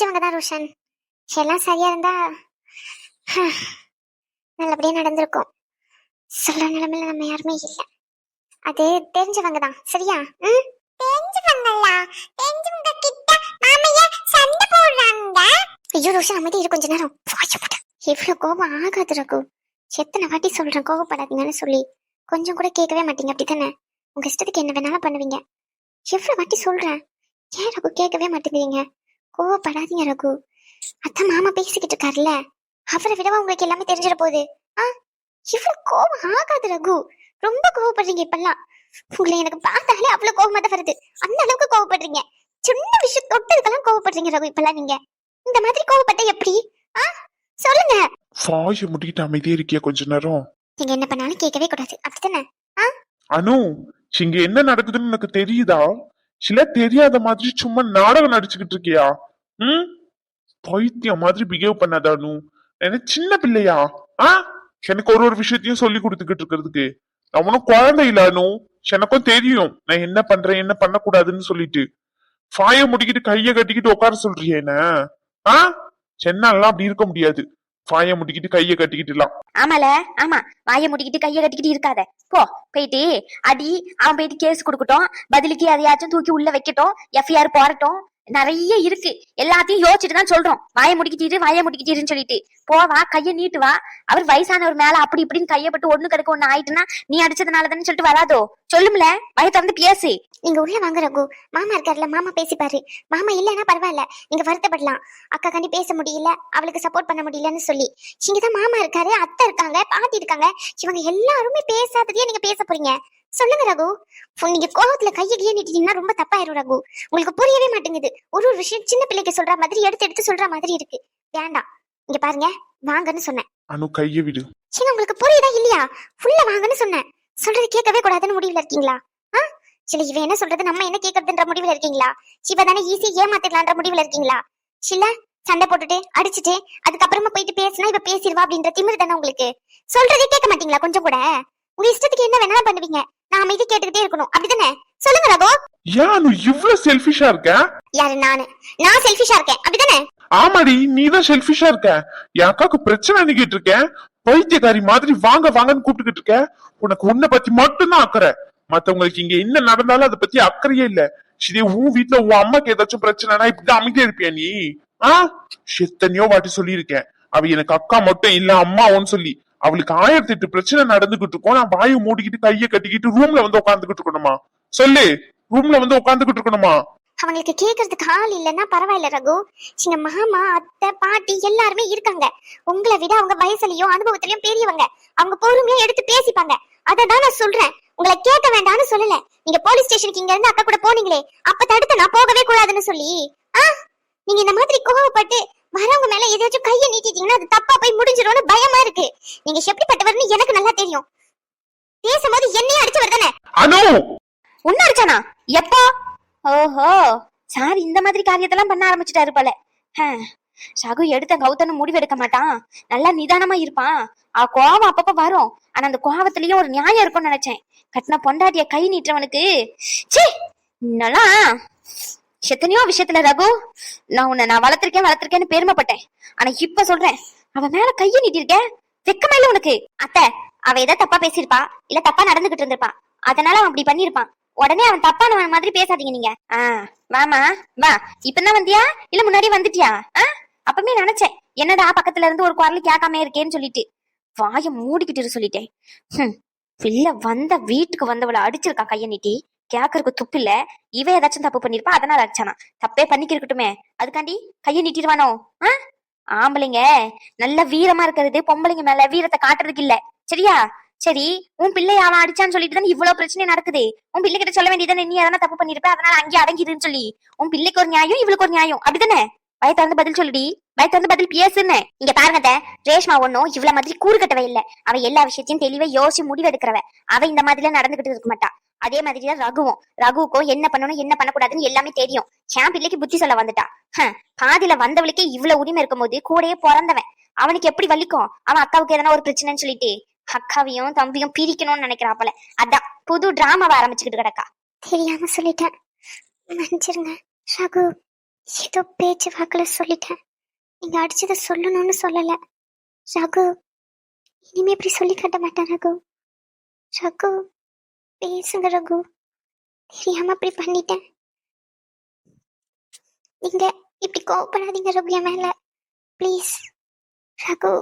தெரிஞ்சவங்க தான் ரோஷன். எல்லாம் சரியா இருந்தா நல்லபடியா நடந்திருக்கும். சொல்ற நிலைமையில நம்ம யாருமே இல்ல. அது தெரிஞ்சவங்க தான் சரியா? ம்? தெரிஞ்சவங்களா? தெரிஞ்சவங்க கிட்ட மாமையா சண்டை போடுறாங்க? ஐயோ ரோஷன் அமைதி இரு கொஞ்ச நேரம். இவ்வளவு கோபம் ஆகாது ரகு. எத்தனை வாட்டி சொல்றேன் கோவப்படாதீங்கன்னு சொல்லி. கொஞ்சம் கூட கேட்கவே மாட்டீங்க அப்படித்தானே? உங்க இஷ்டத்துக்கு என்ன வேணாலும் பண்ணுவீங்க. எவ்வளவு வாட்டி சொல்றேன்? ஏன் ரகு கேட்கவே மாட்டேங்கிறீங்க? கோவப்படாதீங்க ரகு. அதான் மாமா பேசிக்கிட்டு இருக்காருல்ல. அவரை விடவா உங்களுக்கு எல்லாமே தெரிஞ்சிட போகுது. ஆ? இவ்வளவு கோவம் ஆகாது ரகு. ரொம்ப கோவப்படுறீங்க இப்பெல்லாம். உங்களை எனக்கு பார்த்தாலே அவ்வளவு கோவமா தான் வருது. அந்த அளவுக்கு கோவப்படுறீங்க. சின்ன விஷயம் தொட்டதுக்கெல்லாம் கோவப்படுறீங்க ரகு இப்பெல்லாம் நீங்க. இந்த மாதிரி கோவப்பட்ட எப்படி? ஆ? சொல்லுங்க. வாயை முடிக்கிட்டு அமைதியே இருக்கியா கொஞ்ச நேரம்? நீங்க என்ன பண்ணாலும் கேட்கவே கூடாது. அப்படித்தானே? அனு இங்க என்ன நடக்குதுன்னு உனக்கு தெரியுதா? சில தெரியாத மாதிரி சும்மா நாடகம் நடிச்சுக்கிட்டு இருக்கியா? ம்? பைத்தியம் மாதிரி பிஹேவ் பண்ணாதானு என்ன சின்ன பிள்ளையா? ஆ? எனக்கு ஒரு ஒரு விஷயத்தையும் சொல்லி கொடுத்துக்கிட்டு இருக்கிறதுக்கு. அவனும் குழந்தை இல்லானு எனக்கும் தெரியும். நான் என்ன பண்றேன் என்ன பண்ணக்கூடாதுன்னு சொல்லிட்டு. வாயை முடிக்கிட்டு கைய கட்டிக்கிட்டு உட்கார சொல்றியே என்ன? ஆ? சென்னாலாம் அப்படி இருக்க முடியாது. வாய முடிக்கிட்டு கைய கட்டிக்கிட்டுலாம். ஆமால ஆமா. வாய முடிக்கிட்டு கைய கட்டிக்கிட்டு இருக்காத. போ போயிட்டு அடி அவன் போயிட்டு கேஸ் கொடுக்கட்டும். பதிலுக்கு எதையாச்சும் தூக்கி உள்ள வைக்கட்டும். எஃப்ஐஆர் போடட்டும். நிறைய இருக்கு. எல்லாத்தையும் யோசிச்சுட்டு தான் சொல்றோம். வாயை முடிக்கிட்டு வாயை முடிக்கிட்டு சொல்லிட்டு. போவா கையை நீட்டு வா. அவர் வயசானவர் மேல அப்படி இப்படின்னு கையப்பட்டு ஒண்ணு கிடக்கு ஒண்ணு ஆயிட்டுனா நீ அடிச்சதுனால தானே சொல்லிட்டு வராதோ? சொல்லும்ல. வய திறந்து பேசு. நீங்க உள்ள வாங்க ரகு. மாமா இருக்காருல்ல மாமா பேசிப்பாரு. மாமா இல்லைன்னா பரவாயில்ல நீங்க வருத்தப்படலாம். அக்கா கண்டி பேச முடியல அவளுக்கு சப்போர்ட் பண்ண முடியலன்னு சொல்லி. இங்கதான் மாமா இருக்காரு அத்தை இருக்காங்க பாட்டி இருக்காங்க. இவங்க எல்லாருமே பேசாததையே நீங்க பேச போறீங்க. சொல்லுங்க ரகு. நீங்க கோவத்துல கையை கையை நீட்டிட்டீங்கன்னா ரொம்ப தப்பாயிரும் ரகு. உங்களுக்கு புரியவே மாட்டேங்குது. ஒரு ஒரு விஷயம் சின்ன பிள்ளைக்கு சொல்ற மாதிரி எடுத்து எடுத்து சொல்ற மாதிரி இருக்கு. வேண்டாம். இங்க பாருங்க. வாங்கன்னு சொன்னேன். அனு கைய விடு. சரி உங்களுக்கு புரியுதா இல்லையா? ஃபுல்லா வாங்கன்னு சொன்னேன். சொல்றது கேட்கவே கூடாதுன்னு முடிவுல இருக்கீங்களா? ஆ? சில இவ என்ன சொல்றது? நம்ம என்ன கேட்கறதுன்ற முடிவுல இருக்கீங்களா? சிவ தானே ஈஸி ஏமாத்திடலான்ற முடிவுல இருக்கீங்களா? சில சண்டை போட்டுட்டு அடிச்சுட்டு அதுக்கப்புறமா போயிட்டு பேசினா இவ பேசிடுவா அப்படின்ற திமிரு தானே உங்களுக்கு? சொல்றதே கேட்க மாட்டீங்களா கொஞ்சம் கூட? உங்க இஷ்டத்துக்கு என்ன வேணாலும் பண்ணுவீங்க. நான் அமைதி கேட்டுக்கிட்டே இருக்கணும். அப்படிதானே? சொல்லுங்க ரகோ. ஏன் அனு இவ்ளோ செல்ஃபிஷா இருக்க? யாரு நானு. நான் செல்ஃபிஷா இருக்கேன். அப்படிதானே? ஆமாடி நீதான் செல்ஃபிஷா இருக்க. என் அக்காவுக்கு பிரச்சனை நிக்கிட்டு இருக்கேன் பைத்தியக்காரி மாதிரி வாங்க வாங்கன்னு கூப்பிட்டுக்கிட்டு இருக்க. உனக்கு உன்னை பத்தி மட்டும்தான் அக்கறை. மத்தவங்களுக்கு இங்க என்ன நடந்தாலும் அதை பத்தி அக்கறையே இல்ல. சரி உன் வீட்ல உன் அம்மாக்கு ஏதாச்சும் பிரச்சனைனா இப்படிதான் அமைதியா இருப்பியா நீ? ஆ? எத்தனையோ வாட்டி சொல்லியிருக்கேன். அவ எனக்கு அக்கா மட்டும் இல்ல அம்மாவும் சொல்லி. அவளுக்கு ஆயிரத்தி எட்டு பிரச்சனை நடந்துகிட்டு இருக்கோம். நான் வாயை மூடிக்கிட்டு கையை கட்டிக்கிட்டு ரூம்ல வந்து உட்காந்துக்கிட்டு இருக்கணுமா? சொல்லு ரூம்ல வந்து உட்காந்துக்கிட்டு இருக்கணுமா? அவங்களுக்கு கேக்குறதுக்கு ஆள் இல்லைன்னா பரவாயில்ல ரகு. எங்க மாமா அத்தை பாட்டி எல்லாருமே இருக்காங்க. உங்களை விட அவங்க வயசுலயும் அனுபவத்திலயும் பெரியவங்க. அவங்க பொறுமையா எடுத்து பேசிப்பாங்க. அதை நான் சொல்றேன். உங்களை கேட்க வேண்டாம்னு சொல்லல. நீங்க போலீஸ் ஸ்டேஷனுக்கு இங்க இருந்து அக்கா கூட போனீங்களே அப்ப தடுத்து நான் போகவே கூடாதுன்னு சொல்லி. ஆ? நீங்க இந்த மாதிரி கோவப்பட்டு வரவங்க மேல ஏதாச்சும் கையை நீட்டிட்டீங்கன்னா அது தப்பா போய் முடிஞ்சிரும்னு பயமா இருக்கு. நீங்க எப்படிப்பட்டவர்னு எனக்கு நல்லா தெரியும். பேசும்போது என்னையும் அடிச்சு வருதானே அனு! உன்ன அடிச்சானா? எப்போ? ஓஹோ! சார் இந்த மாதிரி காரியத்தெல்லாம் பண்ண ஆரம்பிச்சுட்டாரு போல. ரகு எடுத்த கௌதன முடிவு எடுக்க மாட்டான். நல்லா நிதானமா இருப்பான். ஆ கோவம் அப்பப்ப வரும். ஆனா அந்த கோவத்திலயும் ஒரு நியாயம் இருக்கும்னு நினைச்சேன். கட்டின பொண்டாட்டிய கை நீட்டுறவனுக்கு ச்சீ! என்னலாம் எத்தனையோ விஷயத்துல ரகு நான் உன்னை நான் வளர்த்திருக்கேன் வளர்த்திருக்கேன்னு பெருமைப்பட்டேன் ஆனா இப்ப சொல்றேன் அவன் மேல கைய நீட்டிருக்கேன் வெக்கமா இல்ல உனக்கு? அத்தை அவ ஏதோ தப்பா பேசியிருப்பா இல்ல தப்பா நடந்துகிட்டு இருந்திருப்பான் அதனால அவன் அப்படி பண்ணிருப்பான் உடனே அவன் தப்பானவன் மாதிரி பேசாதீங்க நீங்க. ஆஹ் வாமா வா. இப்பதான் வந்தியா? இல்ல முன்னாடி வந்துட்டியா? ஆஹ் அப்பமே நினைச்சேன் என்னடா பக்கத்துல இருந்து ஒரு குரல் கேட்காம இருக்கேன்னு சொல்லிட்டு. வாய மூடிக்கிட்டு சொல்லிட்டேன். ஹம், பிள்ளை வந்த வீட்டுக்கு வந்தவளை அடிச்சிருக்கா கைய நீட்டி. கேக்கருக்கு துப்பு இல்ல. இவ ஏதாச்சும் தப்பு பண்ணிருப்பா அதனால அடிச்சானா. தப்பே பண்ணிக்கிருக்கட்டுமே. அதுக்காண்டி கைய நீட்டிடுவானோ? ஆ? ஆம்பளைங்க நல்ல வீரமா இருக்கிறது பொம்பளைங்க மேல வீரத்தை காட்டுறதுக்கு இல்ல. சரியா? சரி உன் பிள்ளை அவன் அடிச்சான்னு சொல்லிட்டு தான் இவ்வளவு பிரச்சனை நடக்குது. உன் பிள்ளை கிட்ட சொல்ல வேண்டியதானே நீ எதனா தப்பு பண்ணிருப்ப அதனால அங்கேயே அடங்கிடுன்னு சொல்லி. உன் பிள்ளைக்கு ஒரு நியாயம் இவளுக்கு ஒரு நியாயம். அப்படிதானே? பயத்தை திறந்து பதில் சொல்லுடி. பயத்தை திறந்து பதில் பேசுன்னு. இங்க பாருங்க ரேஷ்மா ஒன்னும் இவ்வளவு மாதிரி கூறு கட்டவே இல்ல. அவ எல்லா விஷயத்தையும் தெளிவா யோசிச்சு முடிவெடுக்கிறவ. அவ இந்த மாதிரி நடந்துகிட்டு இருக்க மாட்டா. அதே மாதிரிதான் ரகுவும். ரகுவுக்கும் என்ன பண்ணணும் என்ன பண்ணக்கூடாதுன்னு எல்லாமே தெரியும். என் பிள்ளைக்கு புத்தி சொல்ல வந்துட்டா. பாதியில வந்தவளுக்கே இவ்வளவு உரிமை இருக்கும்போது கூடயே பிறந்தவன். அவனுக்கு எப்படி வலிக்கும்? அவன் அக்காவுக்கு எதனா ஒரு பிரச்சனைன்னு சொல்லிட்டு அக்காவையும் தம்பியும் பிரிக்கணும்னு நினைக்கிறாப்பல. அதான் புது டிராமாவை ஆரம்பிச்சுக்கிட்டு கிடக்கா. தெரியாம சொல்லிட்டேன். மன்னிச்சிருங்க ரகு. ஏதோ பேச்சு வாக்கல சொல்லிட்டேன். நீங்க அடிச்சதை சொல்லணும்னு சொல்லல. ரகு இனிமே இப்படி சொல்லி காட்ட மாட்டேன் ரகு. ரகு பேசுங்க ரகு தெரியாம இப்படி பண்ணிட்டேன். நீங்க இப்படி கோவப்படாதீங்க ரகு என் மேல. ப்ளீஸ் ரகு.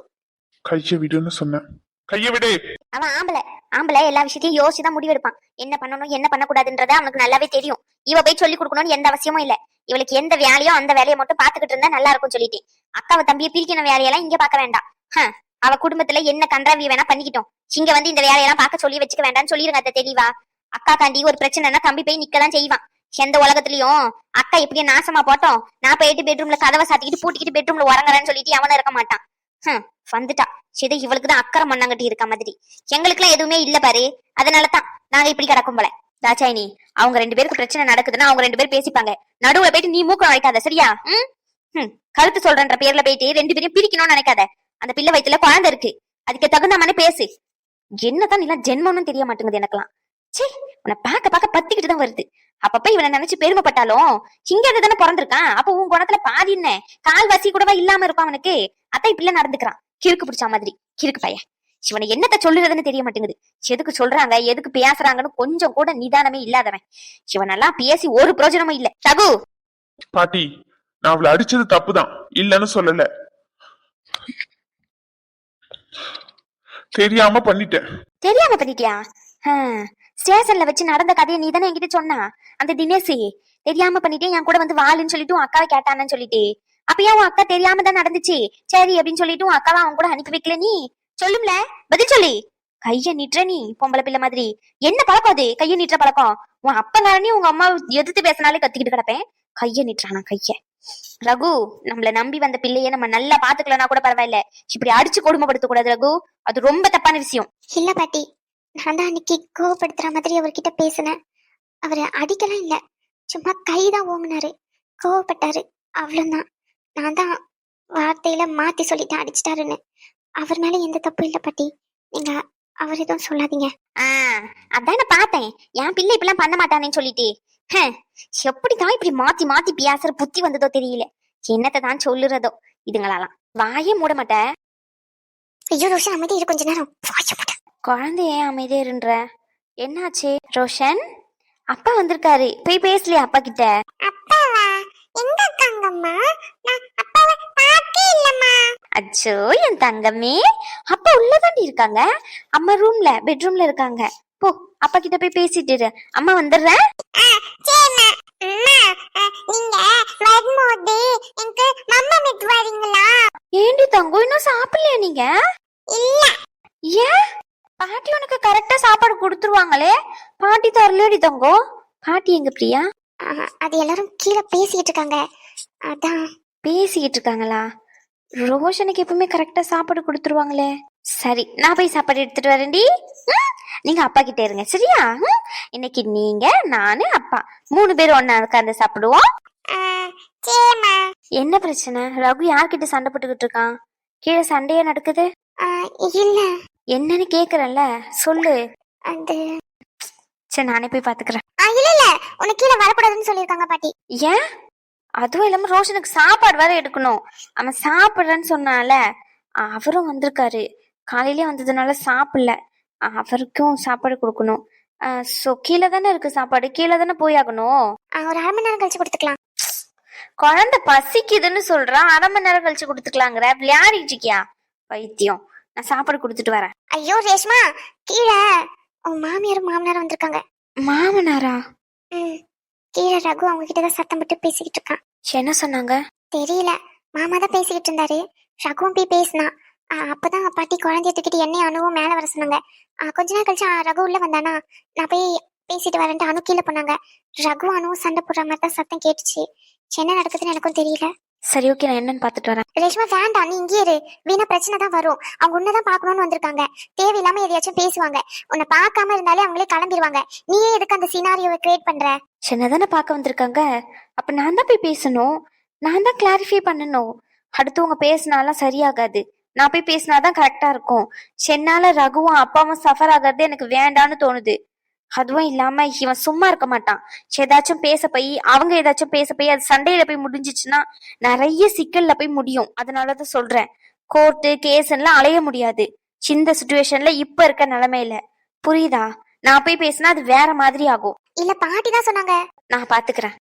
கைய விடுன்னு சொன்னேன். கைய விடு. அவன் ஆம்பளை. ஆம்பளை எல்லா விஷயத்தையும் யோசிச்சு தான் முடிவெடுப்பான். என்ன பண்ணணும் என்ன பண்ணக்கூடாதுன்றத அவனுக்கு நல்லாவே தெரியும். இவ போய் சொல்லி கொடுக்கணும்னு எந்த அவசியமும் இல்ல. இவளுக்கு எந்த வேலையோ அந்த வேலையை மட்டும் பாத்துக்கிட்டு இருந்தா நல்லா இருக்கும் சொல்லிட்டு அக்காவை தம்பியை பிரிக்கிற வேலையெல்லாம் இங்க பார்க்க வேண்டாம். ஹம், அவ குடும்பத்துல என்ன கன்றாவி வேணா பண்ணிக்கிட்டோம். இங்க வந்து இந்த வேலையெல்லாம் பார்க்க சொல்லி வச்சுக்க வேண்டாம்னு சொல்லிருங்க அதை தெளிவா. அக்கா காண்டி ஒரு பிரச்சனைனா தம்பி போய் நிக்கதான் செய்வான். எந்த உலகத்துலயும் அக்கா இப்படியே நாசமா போட்டோம். நான் போயிட்டு பெட்ரூம்ல கதவை சாத்திக்கிட்டு பூட்டிக்கிட்டு பெட்ரூம்ல உறங்குறேன்னு சொல்லிட்டு அவனும் இருக்க மாட்டான். ஹம், வந்துட்டா. சரி இவளுக்கு தான் அக்கறை மண்ணாங்கட்டி இருக்க மாதிரி. எங்களுக்குலாம் எதுவுமே இல்ல பாரு. அதனாலதான் நாங்க இப்படி கிடக்கும் போல. தாச்சாயினி அவங்க ரெண்டு பேருக்கு பிரச்சனை நடக்குதுன்னா அவங்க ரெண்டு பேரும் பேசிப்பாங்க. நடுவுல போயிட்டு நீ மூக்கம் வைக்காத சரியா? ம்? கருத்து சொல்றன்ற பேர்ல போயிட்டு ரெண்டு பேரும் பிரிக்கணும்னு நினைக்காத. அந்த பிள்ளை வயித்துல குழந்தை இருக்கு. அதுக்கு தகுந்த மாதிரி பேசு. என்னதான் நீலாம் ஜென்மம்னு தெரிய மாட்டேங்குது எனக்கெல்லாம். சே உன்னை பார்க்க பார்க்க பத்திக்கிட்டு தான் வருது. அப்பப்ப இவனை நினைச்சு பெருமைப்பட்டாலும் இங்க இருந்து தானே பிறந்திருக்கான். அப்ப உன் குணத்துல பாதி என்ன? கால் வசி கூடவா இல்லாம இருப்பான் அவனுக்கு? அத்தை இப்படி நடந்துக்கிறான். கிறுக்கு பிடிச்ச மாதிரி. கிறுக்கு பையன். இவனை என்னத்த சொல்லுறதுன்னு தெரிய மாட்டேங்குது. எதுக்கு சொல்றாங்க? எதுக்கு பேசுறாங்கன்னு கொஞ்சம் கூட நிதானமே இல்லாதவன். இவனெல்லாம் பேசி ஒரு பிரயோஜனமும் இல்ல. ரகு பாட்டி நான் அவளை அடிச்சது தப்புதான். இல்லன்னு சொல்லல. தெரியாம பண்ணிட்டேன். தெரியாம பண்ணிட்டியா? ஸ்டேஷன்ல வச்சு நடந்த கதையை நீ தானே என்கிட்ட சொன்னா? அந்த தினேஷ் தெரியாம பண்ணிட்டே என் கூட வந்து வாளுன்னு சொல்லிட்டு உன் அக்காவை கேட்டானன்னு சொல்லிட்டு. அப்ப ஏன் உன் அக்கா தெரியாம தான் நடந்துச்சு. சரி அப்படின்னு சொல்லிட்டு உன் அக்காவை அவன் கூட அனுப்பி வைக்கல நீ? சொல்லும்ல பதில் சொல்லி. கைய நீட்டுற நீ பொம்பளை பிள்ளை மாதிரி. என்ன பழக்கம் அது கைய நீட்டுற பழக்கம்? உன் அப்பங்காரனே உங்க அம்மா எதிர்த்து பேசினாலே கத்திக்கிட்டு கிடப்பேன். கைய நீட்டுறானா கைய? ரகு நம்மள நம்பி வந்த பிள்ளைய நம்ம நல்லா பாத்துக்கலனா கூட பரவாயில்ல. இப்படி அடிச்சு கொடுமைப்படுத்த கூடாது ரகு. அது ரொம்ப தப்பான விஷயம். இல்ல பாட்டி நான் தான் அன்னைக்கு கோவப்படுத்துற மாதிரி அவர்கிட்ட பேசினேன். அவரை அடிக்கலாம் இல்ல. சும்மா கைதான் ஓங்கினாரு. கோவப்பட்டாரு. அவ்வளவுதான். நான் தான் வார்த்தையில மாத்தி சொல்லிட்டு அடிச்சிட்டாருன்னு. அவர் மேல எந்த தப்பும் இல்ல பாட்டி. நீங்க அவர் எதுவும் சொல்லாதீங்க. ஆஹ் அதான் பார்த்தேன். என் பிள்ளை இப்படிலாம் பண்ண மாட்டானேன்னு சொல்லிட்டு. எப்படிதான் இப்படி மாத்தி மாத்தி பேசுற புத்தி வந்ததோ தெரியல. என்னத்தை தான் சொல்லுறதோ இதுங்களாலாம். வாயே மூட மாட்ட. ஐயோ ரோஷன் அமைதி இரு கொஞ்ச நேரம். வாயை மூடு. குழந்தை ஏன் அமைதியா இருன்ற? என்னாச்சு? ரோஷன்? அப்பா வந்திருக்காரு. போய் பேசலையா அப்பா கிட்ட? அப்பாவா? எங்க இருக்காங்கம்மா? நான் அப்பாவை பார்த்தே இல்லம்மா. அச்சோ என் தங்கமே. அப்பா உள்ளதாண்டி இருக்காங்க. அம்மா ரூம்ல பெட்ரூம்ல இருக்காங்க. போ அப்பா கிட்ட போய் பேசிட்டு. அம்மா வந்துடுறேன் ஏண்டி தங்கம் இன்னும் சாப்பிடலையா நீங்க? இல்ல. ஏன்? பாட்டி உனக்கு கரெக்டா சாப்பாடு கொடுத்துருவாங்களே. பாட்டி தரலடி தங்கம். பாட்டி எங்க பிரியா? அது எல்லாரும் கீழே பேசிக்கிட்டு இருக்காங்க. அதான். பேசிக்கிட்டு இருக்காங்களா? ரோஷனுக்கு எப்பவுமே கரெக்டா சாப்பாடு கொடுத்துருவாங்களே. சரி நான் போய் சாப்பாடு எடுத்துட்டு வரேன்டி. ம், நீங்க அப்பா கிட்ட இருங்க சரியா? இன்னைக்கு நீங்க நானு அப்பா. மூணு பேரும் ஒண்ணா உட்கார்ந்து சாப்பிடுவோம். என்ன பிரச்சனை? ரகு யார்கிட்ட சண்டை போட்டுக்கிட்டு இருக்கான்? கீழே சண்டையா நடக்குது? இல்ல. என்னன்னு கேக்குறேன்ல சொல்லு. அது சரி நானே போய் பாத்துக்கிறேன். இல்ல இல்ல. உனக்கு கீழே வரக்கூடாதுன்னு சொல்லியிருக்காங்க பாட்டி. ஏன்? அதுவும் இல்லாம ரோஷனுக்கு சாப்பாடு வேற எடுக்கணும். அவன் சாப்பிடுறேன்னு சொன்னால அவரும் வந்திருக்காரு. காலையிலே வந்ததுனால சாப்பிடல. அவருக்கும் சாப்பாடு கொடுக்கணும். ஸோ கீழே தானே இருக்கு சாப்பாடு? கீழே தானே போய் ஆகணும். ஒரு அரை மணி நேரம் கழிச்சு கொடுத்துக்கலாம். குழந்தை பசிக்குதுன்னு சொல்றான் அரை மணி நேரம் கழிச்சு கொடுத்துக்கலாங்கிற. விளையாடிட்டு இருக்கியா? பைத்தியம். நான் சாப்பாடு கொடுத்துட்டு வரேன். ஐயோ ரேஷ்மா கீழே. உன் மாமியாரும் மாமனாரும் வந்திருக்காங்க. மாமனாரா? ம். கீழே ரகு அவங்க கிட்ட தான் சத்தம் போட்டு பேசிக்கிட்டு இருக்கான். என்ன சொன்னாங்க? தெரியல. மாமா தான் பேசிக்கிட்டு இருந்தாரு. ரகுவும் போய் பேசினான். அப்பதான் பாட்டி குழந்தைய தூக்கிட்டு என்னையும் அணுவும் மேல வர சொன்னாங்க. கொஞ்ச நேரம் கழிச்சு ரகு உள்ள வந்தானா? நான் போய் பேசிட்டு வரேன்ட்டு அணு கீழே போனாங்க. ரகு அணுவும் சண்டை போடுற மாதிரி தான் சத்தம் கேட்டுச்சு. என்ன நடக்குதுன்னு எனக்கும் தெரியல. சரி ஓகே நான் என்னன்னு பார்த்துட்டு வரேன். ரேஷ்மா வேண்டாம் நீ இங்கே இரு. வீணா பிரச்சனை தான் வரும். அவங்க உன்னதான் பார்க்கணும்னு வந்திருக்காங்க. தேவையில்லாம எதையாச்சும் பேசுவாங்க. உன்னை பார்க்காம இருந்தாலே அவங்களே கிளம்பிடுவாங்க நீயே எதுக்கு அந்த சினாரியோவை கிரியேட் பண்ற? சின்னதானே பார்க்க வந்திருக்காங்க. அப்ப நான் தான் போய் பேசணும். நான் தான் கிளாரிஃபை பண்ணணும். அடுத்தவங்க பேசினாலாம் சரியாகாது. நான் போய் பேசினாதான் கரெக்டா இருக்கும். சென்னால ரகுவும் அப்பாவும் சஃபர் ஆகிறது எனக்கு வேண்டான்னு தோணுது. அதுவும் இல்லாம இவன் சும்மா இருக்க மாட்டான். ஏதாச்சும் பேச போய் அவங்க ஏதாச்சும் பேச போய் அது சண்டையில போய் முடிஞ்சிச்சுன்னா நிறைய சிக்கல்ல போய் முடியும். அதனாலதான் சொல்றேன். கோர்ட்டு கேஸ் எல்லாம் அலைய முடியாது. இந்த சுச்சுவேஷன்ல இப்ப இருக்க நிலைமையில. புரியுதா? நான் போய் பேசினா அது வேற மாதிரி ஆகும். இல்ல பாட்டி தான் சொன்னாங்க. நான் பாத்துக்கிறேன்.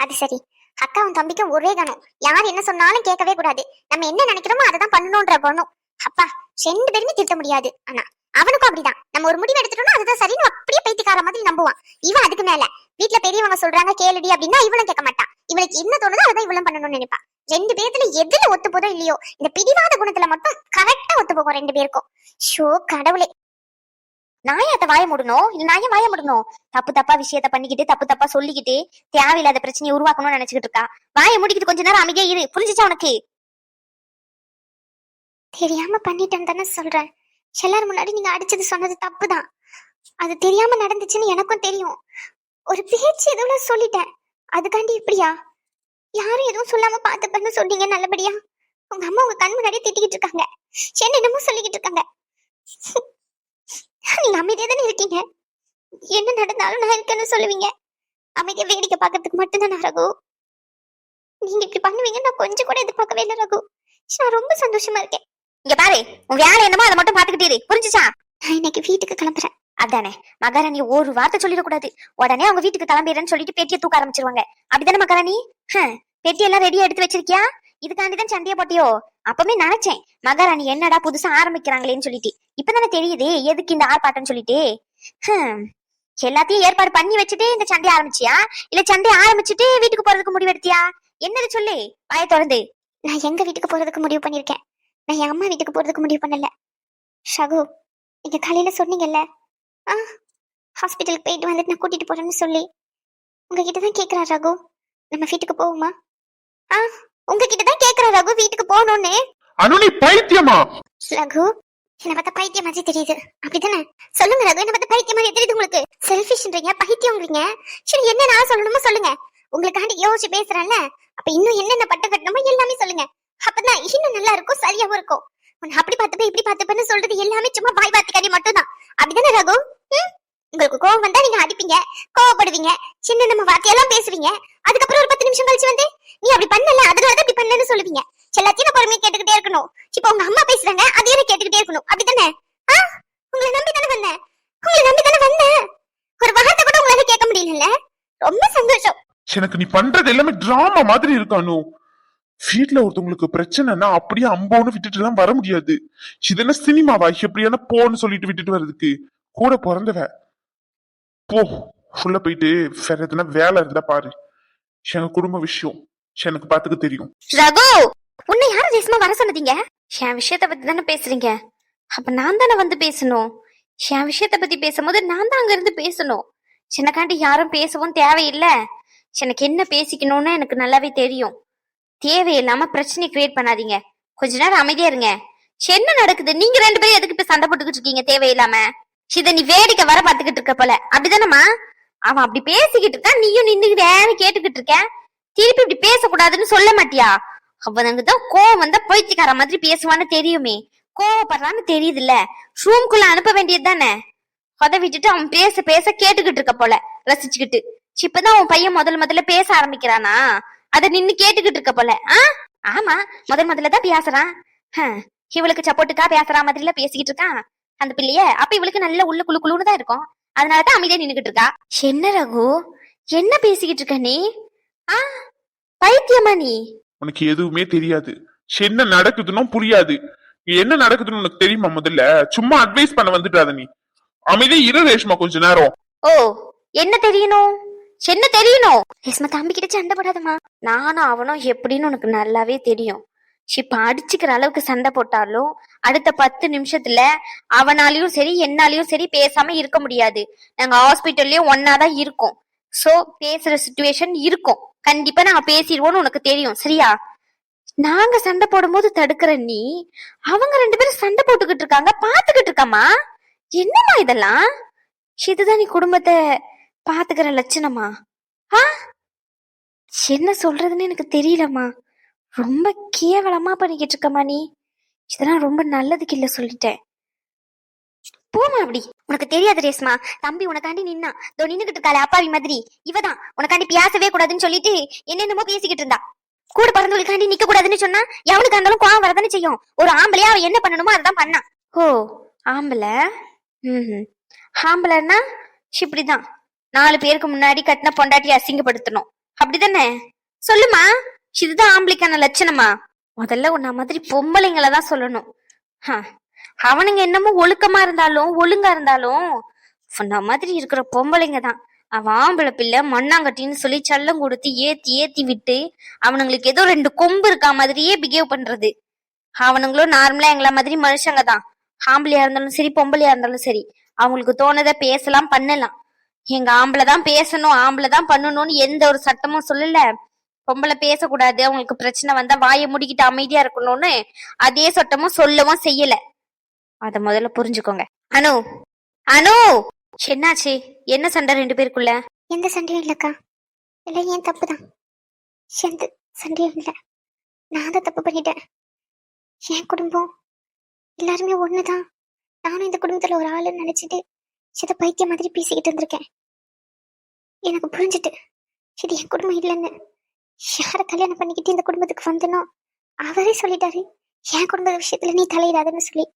அது சரி. அக்காவும் தம்பிக்கும் ஒரே கணம். யார் என்ன சொன்னாலும் கேட்கவே கூடாது. நம்ம என்ன நினைக்கிறோமோ அதை தான் பண்ணணும்ன்ற பொண்ணும் அப்பா ரெண்டு பேருமே திருத்த முடியாது. ஆனா அவனுக்கும் அப்படிதான். நம்ம ஒரு முடிவு எடுத்துட்டோம்னா அதுதான் சரின்னு அப்படியே பைத்தியக்கார மாதிரி நம்புவான். இவன் அதுக்கு மேல. வீட்டுல பெரியவங்க சொல்றாங்க கேளுடி அப்படின்னா இவனும் கேட்க மாட்டான் இவனுக்கு என்ன தோணுதோ அதான் இவளும் பண்ணணும்னு நினைப்பா. ரெண்டு பேர்த்துல எதுல ஒத்து போதோ இல்லையோ இந்த பிடிவாத குணத்துல மட்டும் கரெக்டா ஒத்து போகும் ரெண்டு பேருக்கும். ஷோ கடவுளே. நான் அத வாய முடணும்? இல்ல நான் வாய முடணும்? தப்பு தப்பா விஷயத்த பண்ணிக்கிட்டு தப்பு தப்பா சொல்லிக்கிட்டு தேவையில்லாத பிரச்சனையை உருவாக்கணும்னு நினைச்சுக்கிட்டு இருக்கா? வாய முடிக்கிட்டு கொஞ்ச நேரம் அமைதியா இரு. புரிஞ்சுச்சா உனக்கு? தெரியாம பண்ணிட்டேன்னு தானே சொல்றேன். எல்லாரும் முன்னாடி நீங்க அடிச்சது சொன்னது தப்புதான். அது தெரியாம நடந்துச்சுன்னு எனக்கும் தெரியும். ஒரு பேச்சு எதுவும் சொல்லிட்டேன். அதுக்காண்டி இப்படியா? யாரும் எதுவும் சொல்லாம பாத்துப்பேன்னு சொன்னீங்க நல்லபடியா? உங்க அம்மா உங்க கண் முன்னாடியே திட்டிக்கிட்டு இருக்காங்க. என்னென்னமோ சொல்லிக்கிட்டு இருக்காங்க. நீங்க அமைதியா தானே இருக்கீங்க? என்ன நடந்தாலும் நான் இருக்கேன்னு சொல்லுவீங்க. அமைதியா வேடிக்கை பார்க்கறதுக்கு மட்டும்தான் நான் ரகு? நீங்க இப்படி பண்ணுவீங்க நான் கொஞ்சம் கூட எதிர்பார்க்கவே இல்லை ரகு. நான் ரொம்ப சந்தோஷமா இருக்கேன். இங்க பாரு உன் வேலை என்னமோ அதை மட்டும் பாத்துக்கிட்டே இரு. புரிஞ்சுச்சா? நான் இன்னைக்கு வீட்டுக்கு கிளம்புறேன். அதானே. மகாராணி ஒரு வார்த்தை சொல்லிடக்கூடாது. உடனே அவங்க வீட்டுக்கு கிளம்பிடுறேன்னு சொல்லிட்டு பெட்டியை தூக்க ஆரம்பிச்சிருவாங்க. அப்படிதானே மகாராணி? பெட்டி எல்லாம் ரெடியா எடுத்து வச்சிருக்கியா? இதுக்காண்டிதான் சண்டைய போட்டியோ? அப்பவே நினைச்சேன் மகாராணி என்னடா புதுசா ஆரம்பிக்கிறாங்களேன்னு சொல்லிட்டு. இப்பதானே தெரியுது எதுக்கு இந்த ஆர்ப்பாட்டம்னு சொல்லிட்டு. எல்லாத்தையும் ஏற்பாடு பண்ணி வச்சுட்டு இந்த சண்டையை ஆரம்பிச்சியா? இல்ல சண்டையை ஆரம்பிச்சுட்டு வீட்டுக்கு போறதுக்கு முடிவெடுத்தியா? என்னது சொல்லு வாய திறந்து. நான் எங்க வீட்டுக்கு போறதுக்கு முடிவு பண்ணிருக்கேன்? நான் என் அம்மா வீட்டுக்கு போறதுக்கு முடிவு பண்ணல. ஷகு நீங்க காலையில சொன்னீங்கல்ல. ஆ ஹாஸ்பிட்டலுக்கு போயிட்டு வந்துட்டு நான் கூட்டிட்டு போறேன்னு சொல்லி. உங்ககிட்ட தான் கேக்குறா ரகு நம்ம வீட்டுக்கு போவோமா? ஆ உங்ககிட்ட தான் கேக்குறா ரகு. வீட்டுக்கு போகணும்னு. அனு நீ பைத்தியமா? ரகு என்ன பார்த்தா பைத்தியம் மாதிரி தெரியுது. அப்படிதானே? சொல்லுங்க ரகு. என்ன பார்த்தா பைத்தியம் மாதிரி தெரியுது உங்களுக்கு. செல்ஃபிஷ்ன்றீங்க பைத்தியம்ன்றீங்க. சரி என்ன நான் சொல்லணுமோ சொல்லுங்க. உங்களுக்காண்டி யோசிச்சு பேசுறேன்ல. அப்ப இன்னும் என்னென்ன பட்டம் கட்டணுமோ எல்லாமே சொல்லுங்க. அப்பதான் இன்னும் நல்லா இருக்கும் சரியாவும் இருக்கும். உன்னை அப்படி பார்த்துப்ப இப்படி பார்த்துப்பன்னு சொல்றது எல்லாமே சும்மா பாய் வார்த்தைக்காரி மட்டும்தான். அப்படிதானே ரகு? ம்? உங்களுக்கு கோவம் வந்தா நீங்க அடிப்பீங்க கோவப்படுவீங்க. சின்ன நம்ம வார்த்தையெல்லாம் பேசுவீங்க. அதுக்கப்புறம் ஒரு பத்து நிமிஷம் கழிச்சு வந்து நீ அப்படி பண்ணல. அதனாலதான் இப்படி பண்ணலன்னு சொல்லுவீங்க. எல்லாத்தையும் நான் பொறுமையா கேட்டுக்கிட்டே இருக்கணும். இப்ப உங்க அம்மா பேசுறாங்க அதையும் நான் கேட்டுக்கிட்டே இருக்கணும். அப்படிதானே ஆ? உங்களை நம்பி தானே வந்தேன். உங்களை நம்பி தானே வந்தேன். ஒரு வார்த்தை கூட உங்களால கேட்க முடியல ரொம்ப சந்தோஷம். எனக்கு நீ பண்றது எல்லாமே டிராமா மாதிரி இருக்கானு வீட்ல ஒருத்தவங்களுக்கு பிரச்சனைனா அப்படியே அம்போன்னு விட்டுட்டு எல்லாம் வர முடியாது. இது என்ன சினிமாவா? எப்படியான போன்னு சொல்லிட்டு விட்டுட்டு வர்றதுக்கு. கூட பிறந்தவ. போ உள்ள போயிட்டு வேற எதுனா வேலை இருந்தா பாரு. எங்க குடும்ப விஷயம். எனக்கு பாத்துக்க தெரியும். ரகு உன்னை யாரும் தேசமா வர சொன்னதீங்க? என் விஷயத்த பத்தி தானே பேசுறீங்க? அப்ப நான் தானே வந்து பேசணும்? என் விஷயத்த பத்தி பேசும்போது நான் தான் அங்க இருந்து பேசணும். எனக்காண்டி யாரும் பேசவும் தேவையில்லை. எனக்கு என்ன பேசிக்கணும்னு எனக்கு நல்லாவே தெரியும். தேவையில்லாம பிரச்சனை கிரியேட் பண்ணாதீங்க. கொஞ்ச நேரம் அமைதியா இருங்க. என்ன நடக்குது? நீங்க ரெண்டு பேரும் எதுக்கு இப்ப சண்டை போட்டுக்கிட்டு இருக்கீங்க? தேவையில்லாம. இத நீ வேடிக்கை வர பாத்துக்கிட்டு இருக்க போல. அப்படிதானம்மா? அவன் அப்படி பேசிக்கிட்டு இருக்கான் நீயும் நின்னுக்கிட்டேன்னு கேட்டுக்கிட்டு இருக்க. திருப்பி இப்படி பேசக்கூடாதுன்னு சொல்ல மாட்டியா? அவனுக்கு தான் கோவம் வந்தா பைத்தியக்கார மாதிரி பேசுவான்னு தெரியுமே. கோவப்படுறான்னு தெரியுதுல்ல. ரூம்குள்ள அனுப்ப வேண்டியது தானே? அத விட்டுட்டு அவன் பேச பேச கேட்டுக்கிட்டு இருக்க போல ரசிச்சுக்கிட்டு. இப்பதான் உன் பையன் முதல்ல முதல்ல பேச ஆரம்பிக்கிறானா? அத நின்னு கேட்டுக்கிட்டு இருக்க போல. ஆ? ஆமா முதல் முதல்ல தான் பேசுறான். இவளுக்கு சப்போர்ட்டுக்கா பேசுற மாதிரில பேசிக்கிட்டு இருக்கான். அந்த பிள்ளைய. அப்ப இவளுக்கு நல்ல உள்ள குழு குழுன்னு தான் இருக்கும். அதனாலதான் அமைதியா நின்னுகிட்டு இருக்கா. என்ன ரகு? என்ன பேசிக்கிட்டு இருக்க நீ? ஆ பைத்தியமா நீ? உனக்கு எதுவுமே தெரியாது. என்ன நடக்குதுன்னு புரியாது. என்ன நடக்குதுன்னு உனக்கு தெரியுமா முதல்ல? சும்மா அட்வைஸ் பண்ண வந்துட்டாத நீ. அமைதியா இரு ரேஷ்மா கொஞ்ச நேரம். ஓ என்ன தெரியணும்? என்ன தெரியணும்? ரேஸ்மா தம்பி கிட்ட சண்டை போடாதம்மா. நானும் அவனும் எப்படின்னு உனக்கு நல்லாவே தெரியும். இப்ப அடிச்சுக்கிற அளவுக்கு சண்டை போட்டாலும் அடுத்த பத்து நிமிஷத்துல அவனாலையும் சரி என்னாலையும் சரி பேசாம இருக்க முடியாது. நாங்க ஹாஸ்பிட்டல்லயும் ஒன்னாதான் இருக்கோம். சோ பேசுற சுச்சுவேஷன் இருக்கும். கண்டிப்பா நாங்க பேசிடுவோம்னு உனக்கு தெரியும். சரியா? நாங்க சண்டை போடும்போது தடுக்கிற நீ அவங்க ரெண்டு பேரும் சண்டை போட்டுக்கிட்டு இருக்காங்க பாத்துக்கிட்டு இருக்கம்மா. என்னம்மா இதெல்லாம்? இதுதான் நீ குடும்பத்தை பாத்துக்கிற லட்சணமா? ஆ? என்ன சொல்றதுன்னு எனக்கு தெரியலம்மா. ரொம்ப கேவலமா பண்ணிக்கிட்டு இருக்கமா நீ இதெல்லாம் ரொம்ப நல்லதுக்கு இல்ல சொல்லிட்டேன். போமா அப்படி. உனக்கு தெரியாது ரேஸ்மா தம்பி உனக்காண்டி நின்னா. தோ நின்னுகிட்டு இருக்காளே அப்பாவி மாதிரி. இவதான். உனக்காண்டி பேசவே கூடாதுன்னு சொல்லிட்டு என்னென்னமோ பேசிக்கிட்டு இருந்தா. கூட பிறந்தவளுக்காண்டி நிக்க கூடாதுன்னு சொன்னா எவனுக்கு இருந்தாலும் கோவம் வரதானே செய்யும். ஒரு ஆம்பளையா அவன் என்ன பண்ணணுமோ அதான் பண்ணா. ஓ ஆம்பளை? ம் ஆம்பளைன்னா இப்படிதான். நாலு பேருக்கு முன்னாடி கட்டின பொண்டாட்டி அசிங்கப்படுத்தணும். அப்படிதானே? சொல்லுமா இதுதான் ஆம்பளைக்கான லட்சணமா? முதல்ல உன்ன மாதிரி பொம்பளைங்கள தான் சொல்லணும். ஹ, அவனுங்க என்னமோ ஒழுக்கமா இருந்தாலும் ஒழுங்கா இருந்தாலும் உன்ன மாதிரி இருக்கிற பொம்பளைங்க தான். அவன் ஆம்பளை பிள்ளை மண்ணாங்கட்டின்னு சொல்லி சல்லம் கொடுத்து ஏத்தி ஏத்தி விட்டு அவனுங்களுக்கு ஏதோ ரெண்டு கொம்பு இருக்கா மாதிரியே பிஹேவ் பண்றது. அவனுங்களும் நார்மலா எங்களை மாதிரி மனுஷங்க தான். ஆம்பளையா இருந்தாலும் சரி பொம்பளையா இருந்தாலும் சரி அவங்களுக்கு தோணதை பேசலாம் பண்ணலாம். எங்க ஆம்பளை தான் பேசணும் ஆம்பளை தான் பண்ணணும்னு எந்த ஒரு சட்டமும் சொல்லல. பொம்பளை பேசக்கூடாது அவங்களுக்கு பிரச்சனை வந்தா வாயை முடிக்கிட்டு அமைதியா இருக்கணும்னு அதே சட்டமும் சொல்லவும் செய்யல. அத முதல்ல புரிஞ்சுக்கோங்க. அனு அனு என்னாச்சு? என்ன சண்டை ரெண்டு பேருக்குள்ள? எந்த சண்டையும் இல்லக்கா. இல்லை ஏன் தப்பு தான் எந்த சண்டையும் இல்லை. நான் தான் தப்பு பண்ணிட்டேன். என் குடும்பம் எல்லாருமே ஒன்று தான் நானும் இந்த குடும்பத்தில் ஒரு ஆளுன்னு நினச்சிட்டு இதை பைத்திய மாதிரி பேசிக்கிட்டு இருந்திருக்கேன். எனக்கு புரிஞ்சுட்டு இது என் குடும்பம் இல்லைன்னு யாரை கல்யாணம் பண்ணிக்கிட்டு இந்த குடும்பத்துக்கு வந்தனோ? அவரே சொல்லிட்டாரு. என் குடும்ப விஷயத்துல நீ தலையிடாதுன்னு சொல்லி.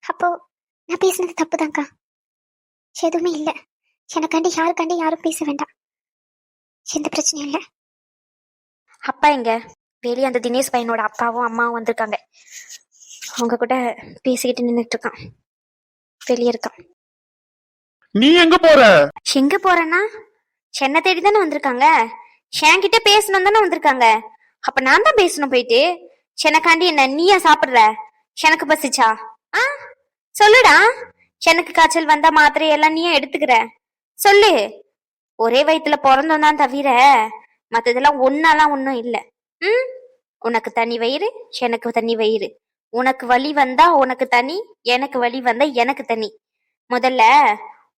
அப்போ நான் பேசினது தப்பு தான்க்கா எதுவுமே இல்லை. எனக்காண்டி யாருக்காண்டி யாரும் பேச வேண்டாம். எந்த பிரச்சனையும் இல்லை. அப்பா எங்க? வெளியே அந்த தினேஷ் பையனோட அப்பாவும் அம்மாவும் வந்திருக்காங்க. அவங்க கூட பேசிக்கிட்டு நின்னுட்டு இருக்கான் வெளியே இருக்கான். நீ எங்க போற? எங்க போறேன்னா? சென்னை தேடி தானே வந்திருக்காங்க. ஷேங்கிட்ட பேசணும் தானே வந்திருக்காங்க. அப்ப நான் தான் பேசணும் போயிட்டு. செனக்காண்டி என்ன நீயா சாப்பிடுற? எனக்கு பசிச்சா? ஆ சொல்லுடா. எனக்கு காய்ச்சல் வந்தா மாத்திரை எல்லாம் எடுத்துக்கிற. சொல்லு. ஒரே வயித்துல பிறந்தோம் தான் தவிர மத்ததெல்லாம் ஒன்னாலாம் ஒன்றும் இல்லை. ம்? உனக்கு தனி வயிறு எனக்கு தனி வயிறு. உனக்கு வழி வந்தா உனக்கு தனி எனக்கு வழி வந்தா எனக்கு தனி. முதல்ல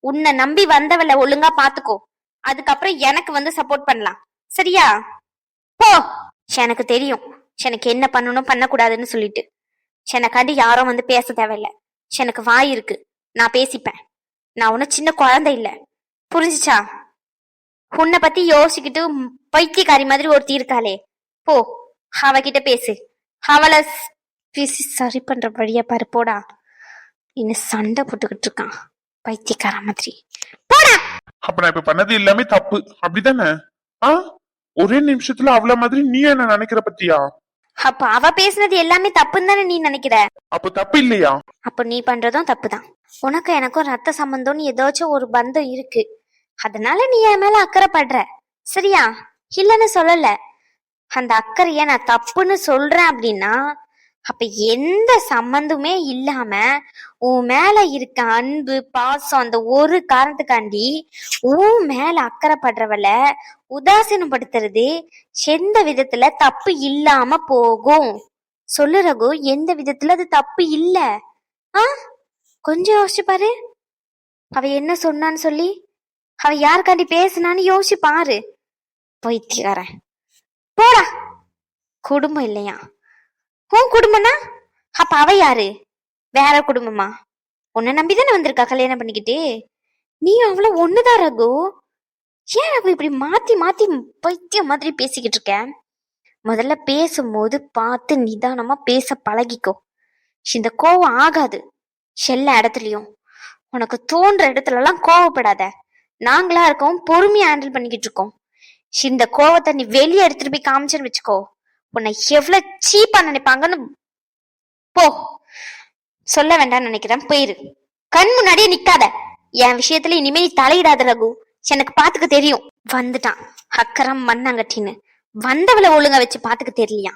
உன்னை நம்பி வந்தவளை ஒழுங்கா பாத்துக்கோ. அதுக்கப்புறம் எனக்கு வந்து சப்போர்ட் பண்ணலாம். சரியா? போ. எனக்கு தெரியும். எனக்கு என்ன பண்ணணும் பண்ணக்கூடாதுன்னு சொல்லிட்டு. எனக்காண்டி யாரும் வந்து பேச தேவையில்ல. எனக்கு வாய் இருக்கு. நான் பேசிப்பேன். நான் ஒன்னும் சின்ன குழந்தை இல்ல. புரிஞ்சுச்சா? உன்னை பத்தி யோசிக்கிட்டு பைத்தியக்காரி மாதிரி ஒருத்தி இருக்காளே. போ அவகிட்ட பேசு. அவளை பேசி சரி பண்ற வழியா பாரு போடா. இன்னும் சண்டை போட்டுக்கிட்டு இருக்கான் பைத்தியக்கார மாதிரி. போடா. அப்ப நான் இப்ப பண்ணது எல்லாமே தப்பு. அப்படிதானே? ஆ? ஒரே நிமிஷத்துல அவள மாதிரி நீ என்ன நினைக்கிற பத்தியா? அப்ப அவ பேசுனது எல்லாமே தப்புன்னு தானே நீ நினைக்கிற? அப்ப தப்பு இல்லையா? அப்ப நீ பண்றதும் தப்புதான். உனக்கும் எனக்கும் ரத்த சம்பந்தம்னு ஏதாச்சும் ஒரு பந்தம் இருக்கு. அதனால நீ என் மேல அக்கறைப்படுற சரியா? இல்லன்னு சொல்லல. அந்த அக்கறைய நான் தப்புன்னு சொல்றேன் அப்படின்னா அப்ப எந்த சம்மந்தமே இல்லாம உன் மேல இருக்க அன்பு பாசம் அந்த ஒரு காரணத்துக்காண்டி உன் மேல அக்கறைப்படுறவள உதாசீனப்படுத்துறது எந்த விதத்துல தப்பு இல்லாம போகும்? சொல்லு ரகு எந்த விதத்துல அது தப்பு இல்ல? ஆ? கொஞ்சம் யோசிச்சு பாரு. அவ என்ன சொன்னான்னு சொல்லி. அவ யாருக்காண்டி பேசுனான்னு யோசிச்சு பாரு. பைத்தியக்காரன் போடா. குடும்பம் இல்லையா? உன் குடும்பம்னா? அப்ப அவ யாரு? வேற குடும்பமா? உன்னை நம்பிதானே வந்திருக்கா கல்யாணம் பண்ணிக்கிட்டு? நீ அவள ஒண்ணுதான் ரகு. ஏன் அவ இப்படி மாத்தி மாத்தி பைத்தியம் மாதிரி பேசிக்கிட்டு இருக்க? முதல்ல பேசும்போது பார்த்து நிதானமா பேச பழகிக்கோ. இந்த கோவம் ஆகாது. எல்லா இடத்துலயும். உனக்கு தோன்ற இடத்துல எல்லாம் கோவப்படாத. நாங்களா இருக்கோம் பொறுமையா ஹேண்டில் பண்ணிக்கிட்டு இருக்கோம். இந்த கோவத்தை நீ வெளியே எடுத்துட்டு போய் காமிச்சேன்னு வச்சுக்கோ. உன்னை எவ்வளவு சீப்பா நினைப்பாங்கன்னு போ. சொல்ல வேண்டாம்னு நினைக்கிறேன். போயிரு. கண் முன்னாடியே நிக்காத. என் விஷயத்துல இனிமே நீ தலையிடாத ரகு. எனக்கு பாத்துக்க தெரியும். வந்துட்டான். அக்கறம் மண்ணாங்கட்டின்னு. வந்தவளை ஒழுங்க வச்சு பாத்துக்க தெரியலையா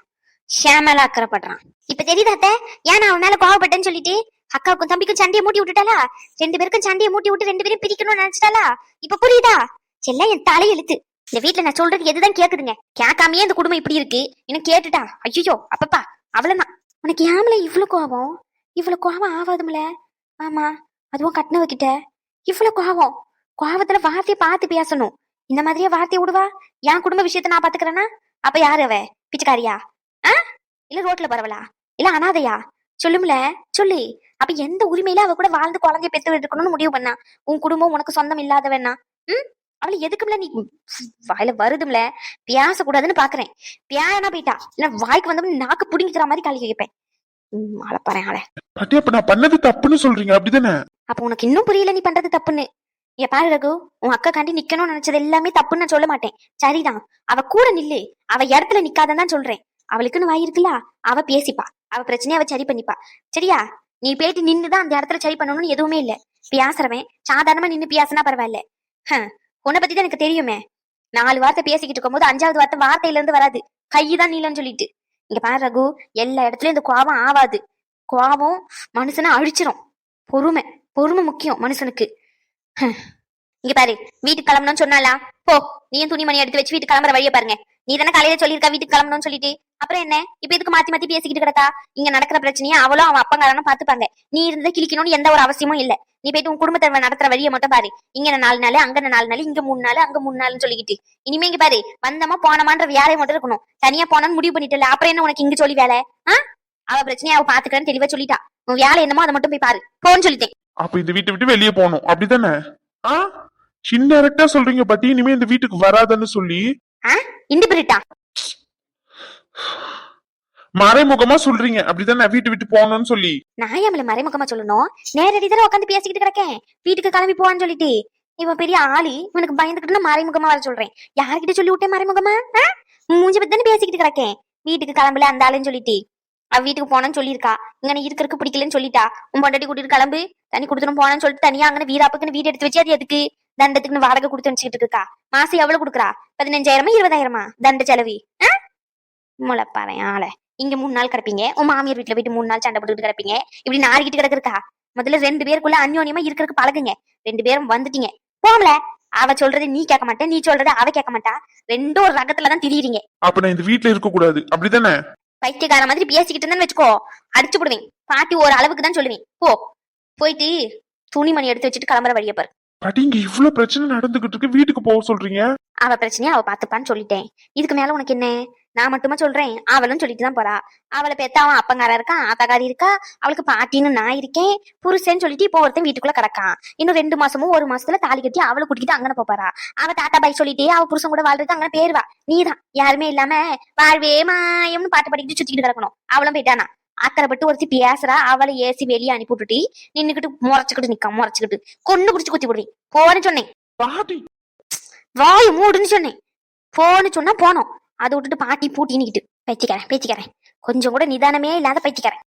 ஷே மேல அக்கறைப்படுறான். இப்ப தெரியுதாத்த ஏன் நான் அவன் மேல கோவப்பட்டேன்னு சொல்லிட்டு? அக்காவுக்கும் தம்பிக்கும் சண்டையை மூட்டி விட்டுட்டாளா? ரெண்டு பேருக்கும் சண்டையை மூட்டி விட்டு ரெண்டு பேரும் பிரிக்கணும்னு நினைச்சிட்டாளா? இப்ப புரியுதா? எல்லாம் என் தலையெழுத்து. இந்த வீட்ல நான் சொல்றது எதுதான் கேக்குதுங்க? கேட்காமயே இந்த குடும்பம் இப்படி இருக்கு. இன்னும் கேட்டுட்டா ஐயோ அப்பப்பா அவ்வளவுதான் உனக்கு ஏமல இவ்வளவு கோபம்? இவ்வளவு கோபம் ஆகாதும்ல? ஆமா அதுவும் கட்டினவகிட்ட. இவ்வளவு கோபம். கோபத்துல வார்த்தையை பார்த்து பேசணும். இந்த மாதிரியே வார்த்தையை விடுவா? என் குடும்ப விஷயத்த நான் பாத்துக்கிறேன்னா அப்ப யாரு அவ? பிச்சைக்காரியா? ஆ? இல்ல ரோட்ல பரவலா இல்ல அனாதையா? சொல்லும்ல சொல்லு. அப்ப எந்த உரிமையில அவ கூட வாழ்ந்து குழந்தைய பெற்று எடுக்கணும்னு முடிவு பண்ணா? உன் குடும்பம் உனக்கு சொந்தம் இல்லாதவனா ம்? அவளை எதுக்கும்ல நீ வாயில வருதும்ல? பேசக்கூடாதுன்னு பாக்குறேன். பியானா போயிட்டா? இல்ல வாய்க்கு வந்தவன் நாக்கு புடிங்கிக்கிற மாதிரி காலி கேட்பேன். ம் அழப்பாறேன் ஆளை. பாட்டி அப்ப நான் பண்ணது தப்புன்னு சொல்றீங்க. அப்படிதானே? அப்ப உனக்கு இன்னும் புரியல நீ பண்றது தப்புன்னு. ஏ பாரு ரகு. உன் அக்கா காண்டி நிக்கணும்னு நினைச்சது எல்லாமே தப்புன்னு நான் சொல்ல மாட்டேன். சரிதான். அவ கூட நில்லு. அவ இடத்துல நிக்காதன்னு தான் சொல்றேன். அவளுக்குன்னு வாய் இருக்குல்ல? அவ பேசிப்பா. அவ பிரச்சனையை அவ சரி பண்ணிப்பா. சரியா? நீ போயிட்டு நின்னுதான் அந்த இடத்துல சரி பண்ணணும்னு எதுவுமே இல்ல. பேசுறவன் சாதாரணமா நின்னு பேசினா பரவாயில்ல. உன்னை பத்தி தான் எனக்கு தெரியுமே. நாலு வார்த்தை பேசிக்கிட்டு இருக்கும்போது அஞ்சாவது வார்த்தை வார்த்தையில இருந்து வராது. கைதான் நீளம்னு சொல்லிட்டு. இங்க பாரு ரகு எல்லா இடத்துலயும் இந்த கோபம் ஆவாது. கோபம் மனுஷனை அழிச்சிரும். பொறுமை பொறுமை முக்கியம் மனுஷனுக்கு. இங்க பாரு வீட்டுக்கு கிளம்பணும்னு சொன்னாலா போ நீயும் துணிமணி எடுத்து வச்சு வீட்டுக்கு கிளம்புற வழியை பாருங்க. நீ தானே காலையில சொல்லியிருக்கா வீட்டுக்கு கிளம்பணும்னு சொல்லிட்டு. அப்புறம் என்ன? இப்ப இதுக்கு மாத்தி மாத்தி பேசிக்கிட்டு கிடக்கா? இங்க நடக்கிற பிரச்சனையை அவளும் அவன் அப்பங்காரனும் பாத்துப்பாங்க நீ இருந்ததை கிழிக்கணும்னு எந்த ஒரு அவசியமும் இல்ல. நீ போயிட்டு உன் குடும்பத்தை நடத்துற வழியை மட்டும் பாரு. இங்க நாலு நாள் அங்க நாலு நாள் இங்க மூணு நாள் அங்க மூணு நாள்னு சொல்லிக்கிட்டு. இனிமே இங்க பாரு வந்தமா போனமான்ற வியாழை மட்டும் இருக்கணும். தனியா போனான்னு முடிவு பண்ணிட்டு அப்புறம் என்ன உனக்கு இங்க சொல்லி வேலை? ஆ? அவ பிரச்சனையை அவ பாத்துக்கிறேன்னு தெளிவா சொல்லிட்டா. உன் வேலை என்னமோ அதை மட்டும் போய் பாரு. போன்னு சொல்லிட்டேன். அப்ப இந்த வீட்டை விட்டு வெளியே போகணும். அப்படித்தானே? ஆ? இன்டெரக்டா சொல்றீங்க பாட்டி இனிமே இந்த வீட்டுக்கு வராதன்னு சொல்லி. இந்து பிரிட்டா மறைமுகமா சொல்றீங்க. அப்படிதானே வீட்டு விட்டு போகணும்னு சொல்லி. நான் ஏன் மறைமுகமா சொல்லணும்? நேரடி தானே உட்காந்து பேசிக்கிட்டு கிடக்கேன். வீட்டுக்கு கிளம்பி போவான்னு சொல்லிட்டு. இவன் பெரிய ஆளு இவனுக்கு பயந்துக்கிட்டு நான் மறைமுகமா வர சொல்றேன். யார்கிட்ட சொல்லி விட்டேன் மறைமுகமா? மூஞ்சி பத்தி பேசிக்கிட்டு கிடக்கேன். வீட்டுக்கு கிளம்பல அந்த ஆளுன்னு சொல்லிட்டு. அவ வீட்டுக்கு போனேன்னு சொல்லியிருக்கா. இங்க இருக்கிறதுக்கு பிடிக்கலன்னு சொல்லிட்டா. உன் பொண்டாட்டி கூட்டிட்டு கிளம்பு. தண்ணி கொடுத்துட்டு போனேன்னு சொல்லிட்டு தனியா அங்கே வீராப்புக்குன்னு வீடு எடுத்து வச்சு அது எதுக்கு? தண்டத்துக்குன்னு வாடகை கொடுத்து வச்சுக்கிட்டு இருக்கா? மாசம் எவ்வளவு கொடுக்குறா? பதினஞ்சாயிரமா இருபதாயிரமா? தண்ட செலவி? முளைப்பாறேன் ஆளை. இங்க மூணு நாள் கிடப்பீங்க. உன் மாமியார் வீட்டுல போயிட்டு மூணு நாள் சண்டை போட்டுக்கிட்டு கிடப்பீங்க. இப்படி நாரிக்கிட்டு கிடக்குறக்கா? முதல்ல ரெண்டு பேருக்குள்ள அந்யோன்யமா இருக்கிறதுக்கு பழகுங்க. ரெண்டு பேரும் வந்துட்டீங்க. போம்ல. அவ சொல்றது நீ கேட்க மாட்டே. நீ சொல்றது அவ கேட்க மாட்டா. ரெண்டும் ஒரு ரகத்துல தான் திரியுறீங்க. அப்ப நான் இந்த வீட்டுல இருக்க கூடாது. அப்படிதானே? பைத்தியக்கார மாதிரி பேசிக்கிட்டு இருந்தேன்னு வச்சுக்கோ. அடிச்சு போடுவேன் பாட்டி ஒரு அளவுக்கு தான் சொல்லுவேன். போ. போயிட்டு துணிமணி எடுத்து வச்சுட்டு கிளம்புற வழியை பாரு. பாட்டி இங்க இவ்வளவு பிரச்சனை நடந்துகிட்டு இருக்கு. வீட்டுக்கு போக சொல்றீங்க? அவ பிரச்சனைய அவ பாத்துப்பான்னு சொல்லிட்டேன். இதுக்கு மேல உனக்கு என்ன? நான் மட்டுமா சொல்றேன்? அவளும் சொல்லிட்டு தான் போறா. அவளை பெத்த அவன் அப்பங்கார இருக்கான் ஆத்தாக்காரி இருக்கா? அவளுக்கு பாட்டின்னு நான் இருக்கேன். புருஷன் சொல்லிட்டு இப்போ ஒருத்தன் வீட்டுக்குள்ள கிடக்கான். இன்னும் ரெண்டு மாசமும் ஒரு மாசத்துல தாலி கட்டி அவளை கூட்டிட்டு அங்கன போறா. அவ தாத்தா பாய் சொல்லிட்டே அவ புருஷன் கூட வாழ்றதுக்கு அங்கே பேருவா நீதான். யாருமே இல்லாம வாழ்வே மாயம்னு பாட்டு பாடிக்கிட்டு சுத்திக்கிட்டு கிடக்கணும். அவளும் போயிட்டானா அக்கறைப்பட்டு ஒருத்தி பேசுறா அவளை ஏசி வெளியே அனுப்பி விட்டுட்டு நின்னுக்கிட்டு முறைச்சுக்கிட்டு நிக்கா முறைச்சுக்கிட்டு. கொண்டு குடிச்சு குத்தி விடுறேன் போன்னு சொன்னேன். பாட்டி. வாய் மூடுன்னு சொன்னேன். போன்னு சொன்னா போனோம். அதை விட்டுட்டு பாட்டி பூட்டின்னுக்கிட்டு பேச்சிக்கிறேன் பேச்சிக்கிறேன் கொஞ்சம் கூட நிதானமே இல்லாத பைத்தியக்காரன்